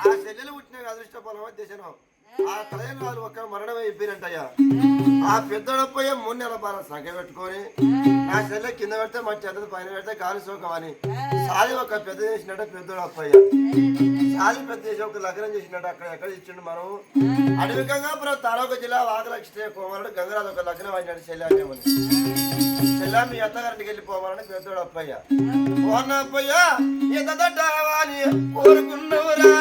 ఆ చెల్లెలు పుట్టిన అదృష్ట ఆ మరణం అయిపోయినట్టయ్యా. ఆ పెద్దోడపోయే మూడు నెలల బాల సంఖ్య పెట్టుకొని నా చెల్లె కింద పెడితే మంచి చెత్త పైన పెడితే గాలి సోకం అని. సాది ఒక పెద్ద చేసినట్టు పెద్దోడు అప్పయ్య. సాది పెద్ద చేసి ఒక లగ్నం చేసినట్టు అక్కడ ఎక్కడ ఇచ్చిండు మనం. అడవి గంగాపురం తాలూకు జిల్లా వాకలక్ష్మి కోమరుడు గంగరాజు ఒక లగ్నం అయినాడు చెల్లామని చెల్లా మీ అత్తగారింటికి వెళ్ళిపోవాలని పెద్దోడు అప్పయ్య. పోన్న అప్పయ్య ఎంత కోరుకున్నవరా?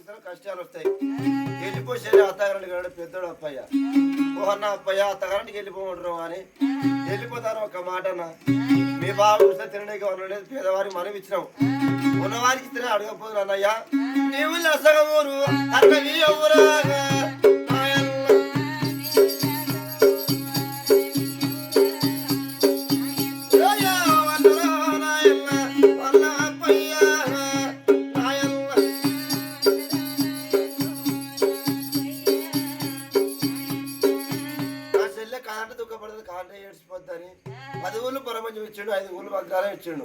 ఇతర కష్టాలు వస్తాయి. వెళ్ళిపోసేది అత్తగారండి గారు పెద్దోడు అప్పయ్య. ఓ అన్న అప్పయ్య అత్తగారంటికి వెళ్ళిపోమంటారు అని వెళ్ళిపోతాను ఒక మాటన మీ బాబు చూస్తే తినడానికి ఉండలేదు పేదవారి మనం ఇచ్చినాం. ఉన్నవారికి తినే అడగపోదు అన్నయ్య. నీవు నసగమూరు అన్నవి ఎవరాగా ఊళ్ళు ఇచ్చాడు ఐదు ఊర్లు బంగారం ఇచ్చాడు.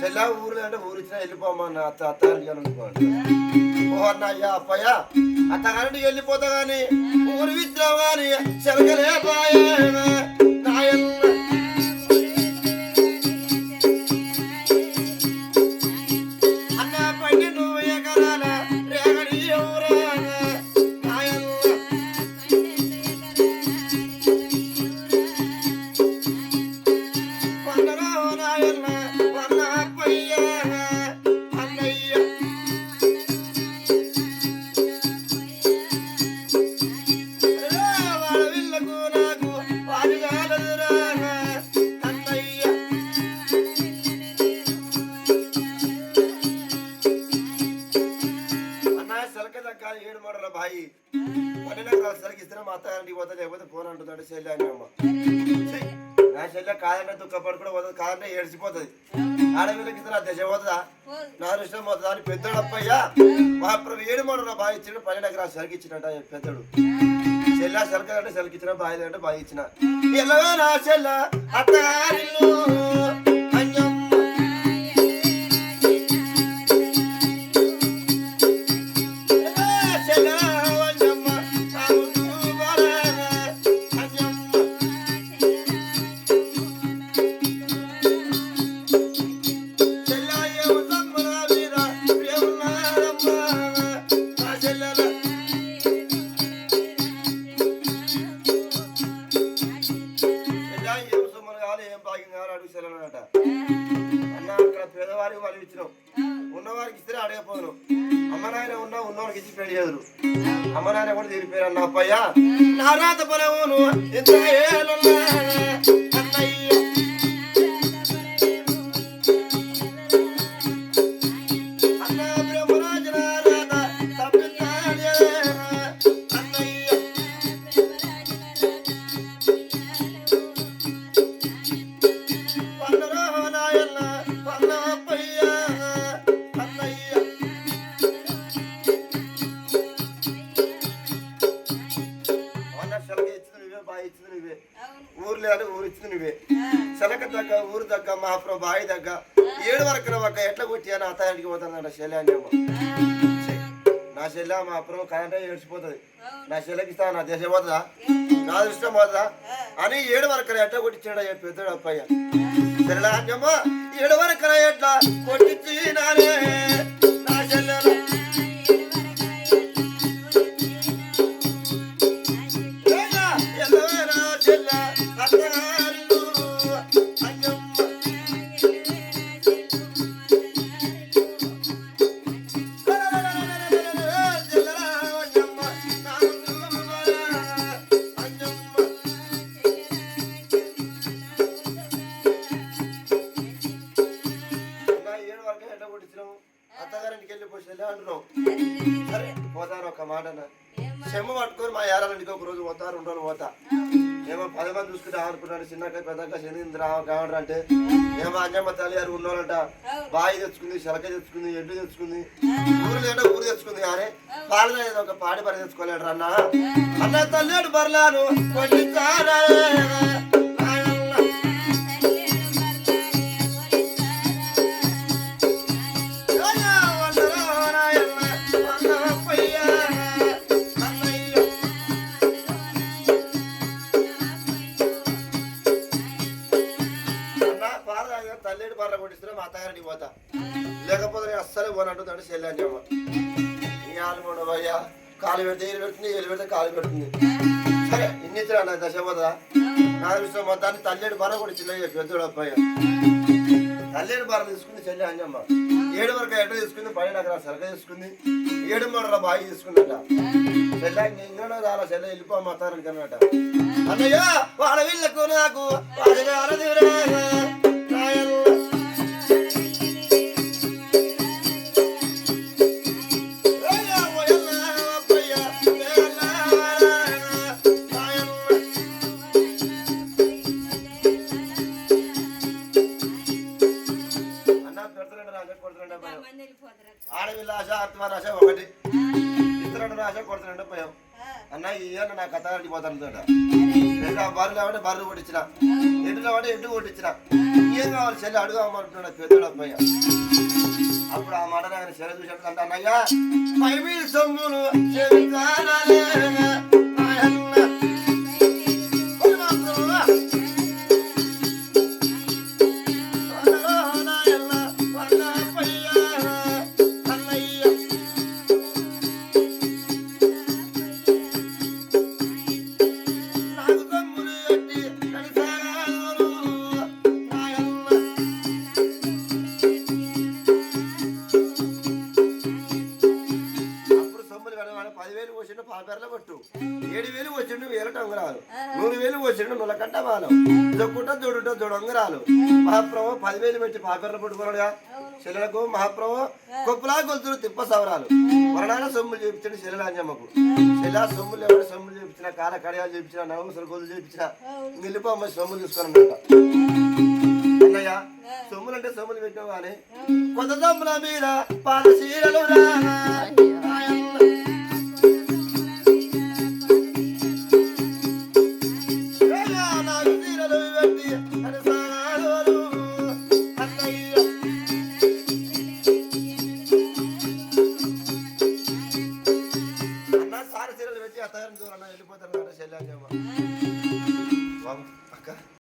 చెల్ల ఊర్లు అంటే ఊరు ఇచ్చినా వెళ్ళిపోమన్న అత్త అత్తారింటికి అనుకోండి ఓ అయ్యా అప్పయ్య వెళ్ళిపోతా గాని ఊరు విచ్చినావు గాని చెలకలే పాయే నాయన్న పన్నెండు సరికి ఇస్తే మా అత్తగారింటికి పోతా లేకపోతే ఫోన్ అంటుందంటే చెల్లి అని అమ్మ. నా చెల్లె కాదంటే దుఃఖపడి కూడా పోతుంది కాదంటే ఏడ్చిపోతుంది. ఆడపిల్లకి ఇస్తే నా దశ పోతుందా? నా ఇష్టం పోతుందా అని పెద్దోడు అప్పయ్యా మా ప్రభు ఏడు మడల బాగా ఇచ్చిన పన్నెండు ఎకరాలు సరికి ఇచ్చినట్ట పెద్దడు. చెల్ల సరక అంటే సరికి ఇచ్చిన బాగా అంటే బాగా ఇచ్చిన. ఎల్లవో నా చెల్ల అత్తగారిల్లు పేదవారికి వాళ్ళు ఇచ్చినాం ఉన్నవారికి ఇస్తే అడగపోను అమ్మ నాయన ఉన్నా ఉన్నవారికి ఇచ్చి పెళ్ళి చేదురు. అమ్మ నాయన కూడా తీరిపోయారు అన్న అప్పయ్య నా రాత పొలవును ఎంత ఊరు దగ్గ మా అప్పుడు బావి దగ్గ ఏడు వరకు ఒక ఎట్లా కొట్టి అని అత్తాయింటికి పోతానంట శల్య నా శల్య మా అప్పుడు కరెంట్ ఏడ్చిపోతుంది. నా శల్యకి ఇస్తా నా దేశం పోతుందా? నా దృష్టం పోతుందా? అని ఏడు వరకు ఎట్లా కొట్టించాడు పెద్దడు అప్పయ్య. శల్యాన్యమ్మ ఏడు వరకు ఎట్లా కొట్టించి అమ్మకే ఎండ కొట్టించినాము అత్తగారింటికి వెళ్ళి పోసేలా అంటున్నావు. సరే పోతారు ఒక మాట చెమ్మ పట్టుకొని మా యారాలంటికి ఒక రోజు పోతా రెండు రోజులు పోతా. ఏమో పది మంది చూసుకుంటే అనుకున్నాడు చిన్నక పెద్దక శనింద్ర కావడం అంటే. ఏమో అంజమ్మ తల్లిగారు గారు ఉన్నోళ్ళంట బాయి తెచ్చుకుంది శలక తెచ్చుకుంది ఎడ్డు తెచ్చుకుంది. ఊరు లేట ఊరు తెచ్చుకుంది కానీ పాలు ఒక పాడి పని తెచ్చుకోలేడు అన్న. అన్న తల్లి బర్లాను కాలు ఆలుమోడు కాలు పెడితే ఏలు పెడుతుంది ఏలు పెడితే కాలు పెడుతుంది. సరే ఇన్ని ఇచ్చిన అన్న దశ నా విషయం మొత్తాన్ని తల్లేడు బర్ర కూడా చిన్న పెద్దోడు అబ్బాయి. తల్లేడు బర తీసుకుంది చెల్లి అంజమ్మ. ఏడు వరకు ఎడ్డ తీసుకుంది? పన్నెండు అక్కడ సరక తీసుకుంది. ఏడు మూడల బాయి తీసుకుందట. చెల్లె ఇంకనో చాలా చెల్లె వెళ్ళిపో మొత్తానికి అన్నట అన్నయ్య వాళ్ళ వీళ్ళకు నాకు సినిమా ఆత్మరాశ ఒకటి. ఇతరుడు రాశ కొడుతున్నాడు పోయాం. అన్న ఈ నా కథ పోతాను లేదా బర్రెలు కాబట్టి బర్రెలు కొట్టించిన. ఎడ్లు కాబట్టి ఎడ్డు కొట్టించిన. ఏం కావాలి చెల్లి అడుగుమంటున్నాడు పెద్దోడు అబ్బాయి. అప్పుడు ఆ మాట ఆయన చెల్లి చూసినట్టు అంటే అన్నయ్య పై సొమ్ములు నూరు వేలు వచ్చిండు నులకంట మాలు జొక్కుంట జోడుట జోడొంగరాలు. మహాప్రభు పదివేలు పెట్టి పాపేర్ల పుట్టుకున్నాడుగా. చెల్లెలకు మహాప్రభు కొప్పులా గొలుతులు తిప్ప సవరాలు. మరణాల సొమ్ములు చూపించిన చెల్లెల శిలా సొమ్ములు ఎవరు సొమ్ములు చేపించిన కాల కడియాలు చేపించిన నవముసలు గొలులు చేపించిన వెళ్ళిపో సొమ్ములు తీసుకున్నట్ట అన్నయ్య సొమ్ములు అంటే సొమ్ములు పెట్టావు కానీ కొంత సొమ్ముల మీద పాల చీరలు రా చీరలు పెట్టి